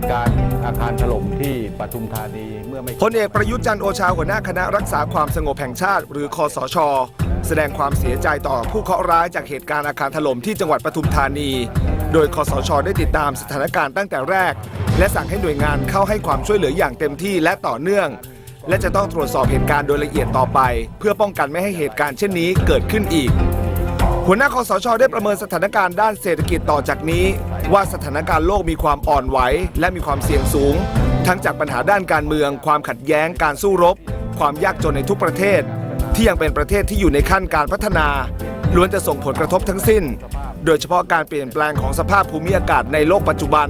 ตุการณ์อาคารถล่มที่ปทุมธานีเมื่อไม่พลเอกประยุทธ์จันโอชาหัวหน้าคณะรักษาความสงบแห่งชาติ หรือคอสช แสดงความเสียใจต่อผู้เคราะห์ร้ายจากเหตุการณ์อาคารถล่มที่จังหวัดปทุมธานี โดยคอสช ได้ติดตามสถานการณ์ตั้งแต่แรก และสั่งให้หน่วยงานเข้าให้ความช่วยเหลืออย่างเต็มที่และต่อเนื่อง และจะต้องตรวจสอบเหตุการณ์โดยละเอียดต่อไป เพื่อป้องกันไม่ให้เหตุการณ์เช่นนี้เกิดขึ้นอีกหัวหน้าคอสช ได้ประเมินสถานการณ์ด้านเศรษฐกิจต่อจากนี้ ว่าสถานการณ์โลกมีความอ่อนไหว และมีความเสี่ยงสูง ทั้งจากปัญหาด้านการเมือง ความขัดแย้งการสู้รบ ความยากจนในทุกประเทศ ที่ยังเป็นประเทศที่อยู่ในขั้นการพัฒนาล้วนจะส่งผลกระทบทั้งสิ้น โดยเฉพาะการเปลี่ยนแปลงของสภาพภูมิอากาศในโลกปัจจุบัน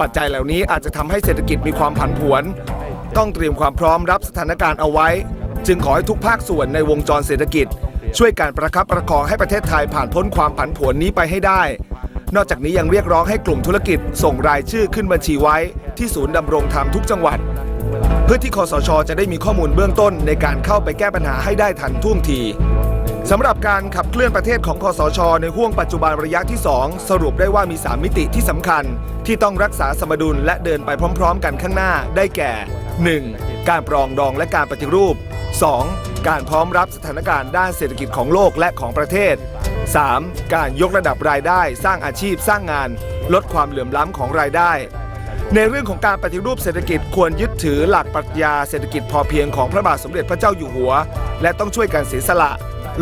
ปัจจัยเหล่านี้อาจจะทำให้เศรษฐกิจมีความผันผวน ต้องเตรียมความพร้อมรับสถานการณ์เอาไว้ จึงขอให้ทุกภาคส่วนในวงจรเศรษฐกิจ ช่วยการประคับประคองให้ประเทศไทยผ่านพ้นความผันผวนนี้ไปให้ได้ นอกจากนี้ยังเรียกร้องให้กลุ่มธุรกิจ ส่งรายชื่อขึ้นบัญชีไว้ที่ศูนย์ดำรงธรรมทุกจังหวัด เพื่อที่คอสช จะได้มีข้อมูลเบื้องต้นในการเข้าไปแก้ปัญหาให้ได้ทันท่วงทีสำหรับการขับเคลื่อนประเทศของคอสช ในห่วงปัจจุบันระยะที่ 2 สรุปได้ว่ามี 3 มิติที่สำคัญ ที่ต้องรักษาสมดุลและเดินไปพร้อม ๆ กันข้างหน้าได้แก่ 1. การปรองดองและการปฏิรูป 2. การพร้อมรับสถานการณ์ด้านเศรษฐกิจของโลกและของประเทศ 3. การยกระดับรายได้ สร้างอาชีพสร้างงาน ลดความเหลื่อมล้ำของรายได้ ในเรื่องของการปฏิรูปเศรษฐกิจควรยึดถือหลักปรัชญาเศรษฐกิจพอเพียงของพระบาทสมเด็จพระเจ้าอยู่หัว และต้องช่วยกันเสียสละ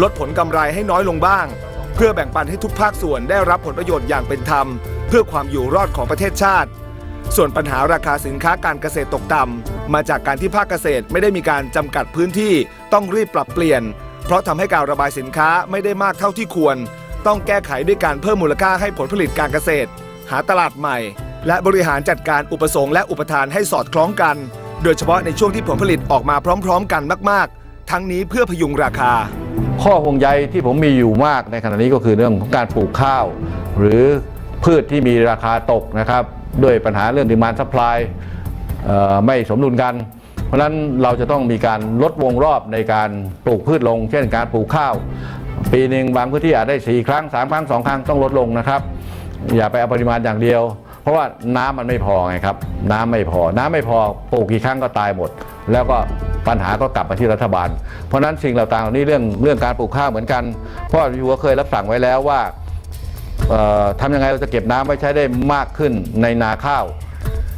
ลดผลกำไรให้น้อยลงบ้าง เพื่อแบ่งปันให้ทุกภาคส่วนได้รับผลประโยชน์อย่างเป็นธรรม เพื่อความอยู่รอดของประเทศชาติ ส่วนปัญหาราคาสินค้าการเกษตรตกต่ำมาจากการที่ภาคเกษตรไม่ได้มีการจำกัดพื้นที่ต้องรีบปรับเปลี่ยน เพราะทำให้การระบายสินค้าไม่ได้มากเท่าที่ควร ต้องแก้ไขด้วยการเพิ่มมูลค่าให้ผลผลิตการเกษตร หาตลาดใหม่ และบริหารจัดการอุปสงค์และอุปทานให้สอดคล้องกัน โดยเฉพาะในช่วงที่ผลผลิตออกมาพร้อม ๆ กันมาก ๆ ทั้งนี้เพื่อพยุงราคา ข้อห่วงใยที่ผมมีอยู่มากในขณะนี้ก็คือเรื่องของการปลูกข้าว หรือพืชที่มีราคาตกนะครับด้วยปัญหาเรื่องดิมานซัพพลายไม่สมดุลกัน ราะฉะนั้นเราจะต้องมีการลดวงรอบในการปลูกพืชลง เช่นการปลูกข้าว ปีหนึ่งบางพื้นที่อาจได้ 4 ครั้ง 3 ครั้ง 2 ครั้งต้องลดลงนะครับ อย่าไปเอาปริมาณอย่างเดียว เพราะว่าน้ำมันไม่พอไงครับ น้ำไม่พอ น้ำไม่พอปลูกกี่ครั้งก็ตายหมด แล้วก็ปัญหาก็กลับมาที่รัฐบาล เพราะฉะนั้นสิ่งเหล่าต่างนี้เรื่องเรื่องการปลูกข้าวเหมือนกันเพราะอยู่ก็เคยรับสั่งไว้แล้วว่าทำยังไงเราจะเก็บน้ำไว้ใช้ได้มากขึ้นในนาข้าว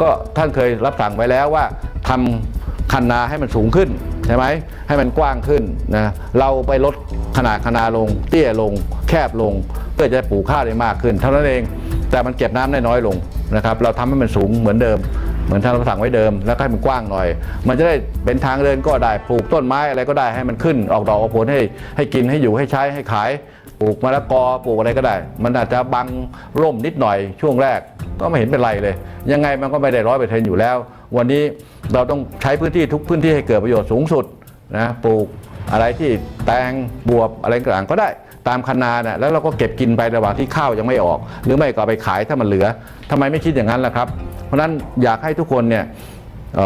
ก็ท่านเคยรับสั่งไว้แล้วว่าทำ คันนาให้มันสูงขึ้นใช่ไหมให้มันกว้างขึ้นนะเราไปลดขนาดคนาลง เตี้ยลง แคบลง เพื่อจะปลูกข้าวได้มากขึ้น เท่านั้นเองแต่มันเก็บน้ำได้น้อยลงนะครับเราทำให้มันสูงเหมือนเดิม เหมือนท่านเราสั่งไว้เดิม แล้วให้มันกว้างหน่อย มันจะได้เป็นทางเดินก็ได้ปลูกต้นไม้อะไรก็ได้ให้มันขึ้นออกดอกออกผลให้ให้กินให้อยู่ให้ใช้ให้ขายปลูกมะละกอปลูกอะไรก็ได้ มันอาจจะบังร่มนิดหน่อยช่วงแรกก็ไม่เห็นเป็นไรเลย ยังไงมันก็ไม่ได้ร้อยเปอร์เซ็นต์อยู่แล้ว วันนี้เราต้องใช้พื้นที่ทุกพื้นที่ให้เกิดประโยชน์สูงสุดนะปลูกอะไรที่แตงบวบอะไรต่างก็ได้ตามคนานะแล้วเราก็เก็บกินไประหว่างที่ข้าวยังไม่ออก หรือไม่ก็ไปขายถ้ามันเหลือทำไมไม่คิดอย่างนั้นล่ะครับ เพราะฉะนั้นอยากให้ทุกคนเนี่ยเ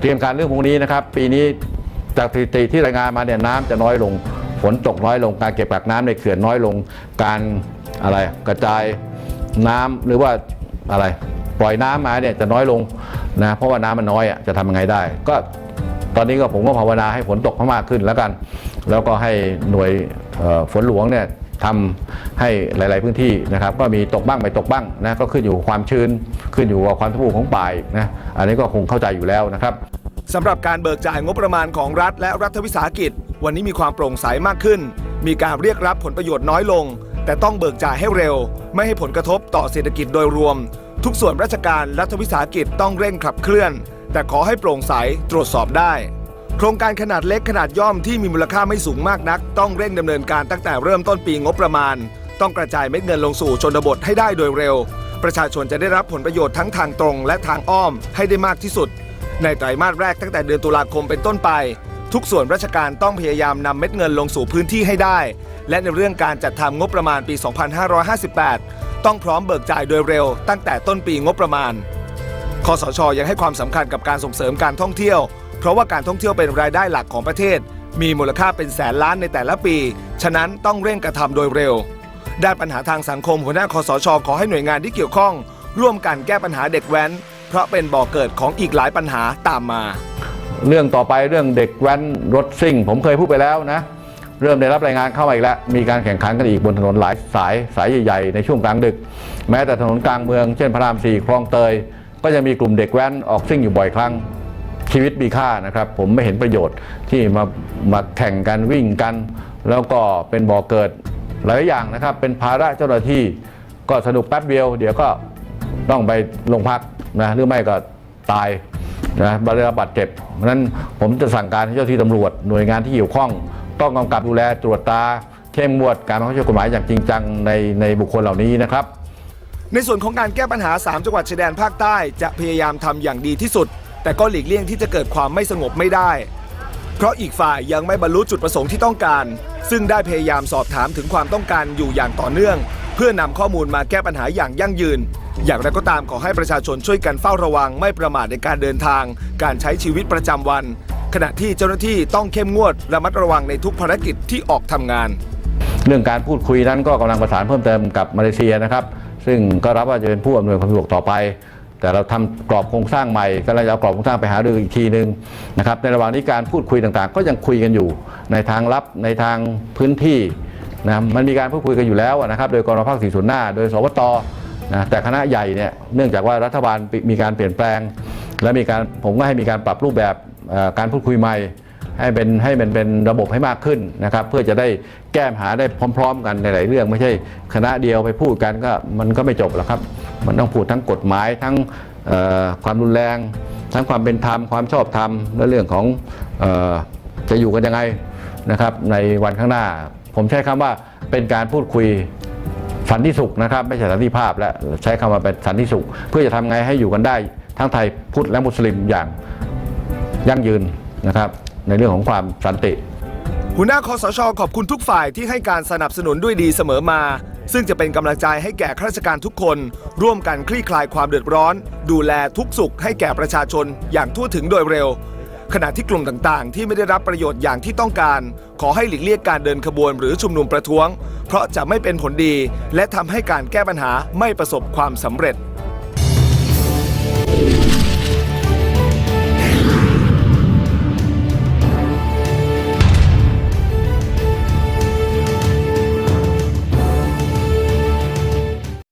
เตรียมการเรื่องพวกนี้นะครับ ปีนี้จากสถิติที่รายงานมาเนี่ยน้ำจะน้อยลงฝนตกน้อยลงการเก็บกักน้ำในเขื่อนน้อยลงการอะไรกระจายน้ำหรือว่าอะไรปล่อยน้ำมาเนี่ยจะน้อยลง นะเพราะว่าน้ำมันน้อยอะจะทำยังไงได้ ก็ตอนนี้ก็ผมก็ภาวนาให้ฝนตกมากขึ้นแล้วกัน แล้วก็ให้หน่วยฝนหลวงเนี่ยทำให้หลาย ๆพื้นที่นะครับ ก็มีตกบ้างไม่ตกบ้างนะก็ขึ้นอยู่ความชื้นขึ้นอยู่กับความสมบูรณ์ของป่านะอันนี้ก็คงเข้าใจอยู่แล้วนะครับสำหรับการเบิกจ่ายงบประมาณของรัฐและรัฐวิสาหกิจ วันนี้มีความโปร่งใสมากขึ้น มีการเรียกรับผลประโยชน์น้อยลง แต่ต้องเบิกจ่ายให้เร็ว ไม่ให้ผลกระทบต่อเศรษฐกิจโดยรวม ทุกส่วนราชการรัฐวิสาหกิจต้องเร่งขับเคลื่อน แต่ขอให้โปร่งใสตรวจสอบได้ โครงการขนาดเล็กขนาดย่อมที่มีมูลค่าไม่สูงมากนัก ต้องเร่งดำเนินการตั้งแต่เริ่มต้นปีงบประมาณ ต้องกระจายเม็ดเงินลงสู่ชนบทให้ได้โดยเร็ว ประชาชนจะได้รับผลประโยชน์ทั้งทางตรง และทางอ้อมให้ได้มากที่สุด ในไตรมาสแรกตั้งแต่เดือนตุลาคมเป็นต้นไป ทุกส่วนราชการต้องพยายามนำเม็ดเงินลงสู่พื้นที่ให้ได้ และในเรื่องการจัดทำงบประมาณปี 2558 ต้องพร้อมเบิกจ่ายโดยเร็ว ตั้งแต่ต้นปีงบประมาณคอสชยังให้ความสำคัญกับการส่งเสริมการท่องเที่ยว เพราะว่าการท่องเที่ยวเป็นรายได้หลักของประเทศ มีมูลค่าเป็นแสนล้านในแต่ละปี ฉะนั้นต้องเร่งกระทำโดยเร็ว ด้านปัญหาทางสังคมหัวหน้าคอสชขอให้หน่วยงานที่เกี่ยวข้อง ร่วมกันแก้ปัญหาเด็กแว้น เพเพราะเป็นบ่อกเกิดของอีกหลายปัญหาตามมา เรื่องต่อไปเรื่องเด็กแว้นรถซิ่ง ผมเคยพูดไปแล้วนะ เริ่มได้รับรายงานเข้ามาอีกแล้ว มีการแข่งขันกันอีกบนถนนหลายสายสายใหญ่ๆในช่วงกลางดึก แม้แต่ถนนกลางเมืองเช่นพระรามสี่คลองเตย ก็จะมีกลุ่มเด็กแว้นออกซิ่งอยู่บ่อยครั้งชีวิตมีค่านะครับ ผมไม่เห็นประโยชน์ที่มามาแข่งกันวิ่งกัน แล้วก็เป็นบ่อเกิดหลายอย่างนะครับ เป็นภาระเจ้าหน้าที่ก็สนุกแป๊บเดียว เดี๋ยวก็ต้องไปโรงพักนะหรือไม่ก็ตายนะบาดเจ็บเจ็บเพราะฉะนั้นผมจะสั่งการให้เจ้าที่ตำรวจหน่วยงานที่เกี่ยวข้อง ต้องกำกับดูแลตรวจตาเข้มงวดการบังคับใช้กฎหมายอย่างจริงจังในในบุคคลเหล่านี้นะครับ ในส่วนของการแก้ปัญหา 3 จังหวัดชายแดนภาคใต้จะพยายามทำอย่างดีที่สุด แต่ก็หลีกเลี่ยงที่จะเกิดความไม่สงบไม่ได้ เพราะอีกฝ่ายยังไม่บรรลุจุดประสงค์ที่ต้องการ ซึ่งได้พยายามสอบถามถึงความต้องการอยู่อย่างต่อเนื่อง เพื่อนำข้อมูลมาแก้ปัญหาอย่างยั่งยืน อย่างไรก็ตามขอให้ประชาชนช่วยกันเฝ้าระวังไม่ประมาทในการเดินทาง การใช้ชีวิตประจำวัน ขณะที่เจ้าหน้าที่ต้องเข้มงวดระมัดระวังในทุกภารกิจที่ออกทำงาน เรื่องการพูดคุยนั้นก็กำลังประสานเพิ่มเติมกับมาเลเซียนะครับ ซึ่งก็รับว่าจะเป็นผู้อำนวยความสะดวกต่อไป แต่เราทำกรอบโครงสร้างใหม่ก็เลยเอากรอบโครงสร้างไปหารืออีกทีหนึ่งนะครับในระหว่างนี้การพูดคุยต่างๆ ก็ยังคุยกันอยู่ในทางลับในทางพื้นที่นะมันมีการพูดคุยกันอยู่แล้วนะครับ โดยกรมภาคสี่ส่วนหน้า โดยสวตนะแต่คณะใหญ่เนี่ยเนื่องจากว่ารัฐบาลมีการเปลี่ยนแปลง และมีการผมก็ให้มีการปรับรูปแบบ การพูดคุยใหม่ให้เป็นให้มันเป็นระบบให้มากขึ้นนะครับ เพื่อจะได้แก้ปัญหาได้พร้อม ๆ กันในหลายเรื่อง ไม่ใช่คณะเดียวไปพูดกันก็มันก็ไม่จบหรอกครับ มันต้องพูดทั้งกฎหมายทั้งความรุนแรง ทั้งความเป็นธรรมความชอบธรรมและเรื่องของจะอยู่กันยังไงนะครับ ในวันข้างหน้า ผมใช้คำว่าเป็นการพูดคุยสันติสุขนะครับ ไม่ใช่สันติภาพและใช้คำว่าเป็นสันติสุข เพื่อจะทำไงให้อยู่กันได้ ทั้งไทยพุทธและมุสลิมอย่าง ยั่งยืนนะครับ ในเรื่องของความสันติ หัวหน้าคอสชขอบคุณทุกฝ่ายที่ให้การสนับสนุนด้วยดีเสมอมา ซึ่งจะเป็นกำลังใจให้แก่ข้าราชการทุกคน ร่วมกันคลี่คลายความเดือดร้อน ดูแลทุกสุขให้แก่ประชาชนอย่างทั่วถึงโดยเร็วขณะที่กลุ่มต่างๆ ที่ไม่ได้รับประโยชน์อย่างที่ต้องการ ขอให้หลีกเลี่ยงการเดินขบวนหรือชุมนุมประท้วง เพราะจะไม่เป็นผลดี และทำให้การแก้ปัญหาไม่ประสบความสำเร็จ